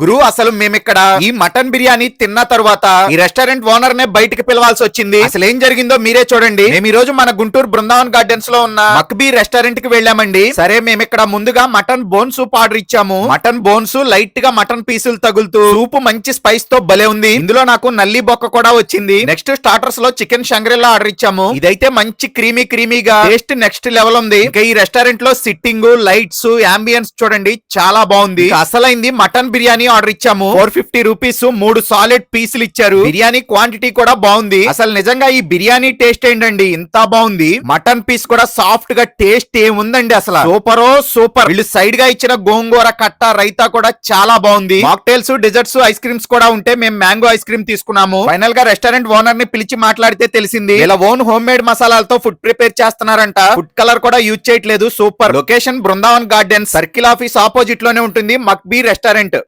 గురు అసలు మేమిక్కడ ఈ మటన్ బిర్యానీ తిన్న తర్వాత ఈ రెస్టారెంట్ ఓనర్ నే బయటికి పిలవాల్సి వచ్చింది. అసలు ఏం జరిగిందో మీరే చూడండి. మేము ఈ రోజు మన గుంటూరు బృందావన్ గార్డెన్స్లో ఉన్న మక్బీ రెస్టారెంట్కి వెళ్ళామండి. సరే మేము ఇక్కడ ముందుగా మటన్ బోన్ సూప్ ఆర్డర్ ఇచ్చాము. మటన్ బోన్స్ లైట్గా మటన్ పీసులు తగులుతూ సూప్ మంచి స్పైస్తో భలే ఉంది. ఇందులో నాకు నల్లి బొక్క కూడా వచ్చింది. నెక్స్ట్ స్టార్టర్స్లో చికెన్ షంగ్రెల్లా ఆర్డర్ ఇచ్చాము. ఇదైతే మంచి క్రీమీ క్రీమీగా టేస్ట్ నెక్స్ట్ లెవెల్ ఉంది. ఇంకా ఈ రెస్టారెంట్లో సిట్టింగ్ లైట్స్ అంబియన్స్ చూడండి చాలా బాగుంది. అసలైంది మటన్ బిర్యానీ బిర్యానీ ఆర్డర్ ఇచ్చాము. ఫోర్ ఫిఫ్టీ రూపీస్ మూడు సాలిడ్ పీసులు ఇచ్చారు. బిర్యానీ క్వాంటిటీ కూడా బాగుంది. అసలు నిజంగా ఈ బిర్యానీ టేస్ట్ ఏంటండి? ఇంత బాగుంది. మటన్ పీస్ కూడా సాఫ్ట్గా టేస్ట్ ఏముందండి అసలు? Super super. వీళ్ళు సైడ్గా ఇచ్చిన గోంగూర కట్ట రైతా కూడా చాలా బాగుంది. మాక్టైల్స్ డిజర్ట్స్ ఐస్ క్రీమ్స్ కూడా ఉంటే మేము మ్యాంగో ఐస్ క్రీమ్ తీసుకున్నాము. ఫైనల్గా రెస్టారెంట్ ఓనర్ని పిలిచి మాట్లాడితే తెలిసింది. ఇలా ఓన్ హోమ్ మేడ్ మసాలాలతో ఫుడ్ ప్రిపేర్ చేస్తున్నారంట. ఫుడ్ కలర్ కూడా యూజ్ చేయట్లేదు. Super. Location Brindavan garden circle office ఆపోజిట్లోనే ఉంటుంది. మక్బీ రెస్టారెంట్